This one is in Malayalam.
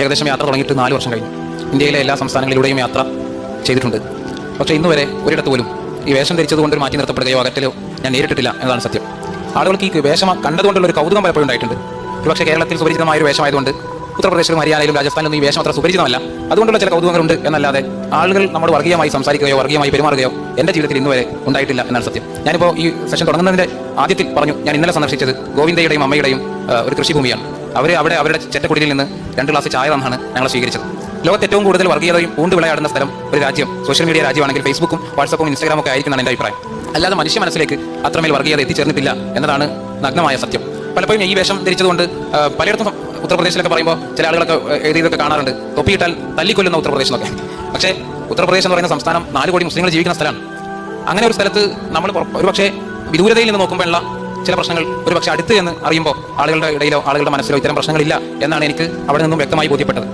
ഏകദേശം യാത്ര തുടങ്ങിയിട്ട് നാല് വർഷം കഴിഞ്ഞു. ഇന്ത്യയിലെ എല്ലാ സംസ്ഥാനങ്ങളിലൂടെയും യാത്ര ചെയ്തിട്ടുണ്ട്. പക്ഷേ ഇന്ന് വരെ ഒരിടത്ത് പോലും ഈ വേഷം ധരിച്ചതുകൊണ്ട് മാറ്റി നിർത്തപ്പെടുകയോ അകറ്റലോ ഞാൻ നേരിട്ടിട്ടില്ല എന്നതാണ് സത്യം. ആളുകൾക്ക് ഈ വേഷം കണ്ടതുകൊണ്ടുള്ള ഒരു കൗതുകം പലപ്പോഴും ഉണ്ടായിട്ടുണ്ട്. പക്ഷേ കേരളത്തിൽ സുപരിചിതമായ ഒരു വേഷമായതുകൊണ്ട് ഉത്തർപ്രദേശിലും ഹരിയാനയിലും രാജസ്ഥാനിലും ഈ വേഷം അത്ര സുപരിചിതമല്ല. അതുകൊണ്ടുള്ള ചില കൗതുകങ്ങളുണ്ട് എന്നല്ലാതെ ആളുകൾ നമ്മൾ വർഗീയമായി സംസാരിക്കുകയോ വർഗീയമായി പെരുമാറുകയോ എന്റെ ജീവിതത്തിൽ ഇന്നുവരെ ഉണ്ടായിട്ടില്ല എന്നാണ് സത്യം. ഞാനിപ്പോൾ ഈ സെഷൻ തുടങ്ങുന്നതിന്റെ ആദ്യത്തിൽ പറഞ്ഞു ഞാൻ ഇന്നലെ സന്ദർശിച്ചത് ഗോവിന്ദയുടെയും അമ്മയുടെയും ഒരു കൃഷിഭൂമിയാണ്. അവർ അവിടെ അവരുടെ ചെറ്റക്കുടിയിൽ നിന്ന് രണ്ട് ഗ്ലാസ് ചായ തന്നാണ് ഞങ്ങൾ സ്വീകരിച്ചത്. ലോകത്ത് ഏറ്റവും കൂടുതൽ വർഗീയതയും പൂണ്ട് വിളയാടുന്ന സ്ഥലം ഒരു രാജ്യം. സോഷ്യൽ മീഡിയ രാജ്യമാണെങ്കിൽ ഫേസ്ബുക്കും വാട്സപ്പും ഇൻസ്റ്റാഗ്രാമും ഒക്കെ ആയിരിക്കും എന്നാണ് എന്റെ അഭിപ്രായം. അല്ലാതെ മനുഷ്യ മനസ്സിലേക്ക് അത്രമേൽ വർഗീയത എത്തിച്ചേർന്നിട്ടില്ല എന്നതാണ് നഗ്നമായ സത്യം. പലപ്പോഴും ഈ വേഷം ധരിച്ചതുകൊണ്ട് പലയിടത്തും ഉത്തർപ്രദേശിലൊക്കെ പറയുമ്പോൾ ചില ആളുകളൊക്കെ എഴുതിയതൊക്കെ കാണാറുണ്ട്. തൊപ്പിയിട്ടാൽ തല്ലിക്കൊല്ലുന്ന ഉത്തർപ്രദേശ് എന്നൊക്കെ പക്ഷേ ഉത്തർപ്രദേശ് എന്ന് പറയുന്ന സംസ്ഥാനം നാല് കോടി മുസ്ലിങ്ങൾ ജീവിക്കുന്ന സ്ഥലമാണ്. അങ്ങനെ ഒരു സ്ഥലത്ത് നമ്മൾ ഒരു പക്ഷേ വിദൂരതയിൽ നിന്ന് നോക്കുമ്പോഴുള്ള ചില പ്രശ്നങ്ങൾ ഒരു പക്ഷേ അടുത്ത് എന്ന് അറിയുമ്പോൾ ആളുകളുടെ ഇടയിലോ ആളുകളുടെ മനസ്സിലോ ഇത്തരം പ്രശ്നങ്ങളില്ല എന്നാണ് എനിക്ക് അവിടെ നിന്നും വ്യക്തമായി ബോധ്യപ്പെട്ടത്.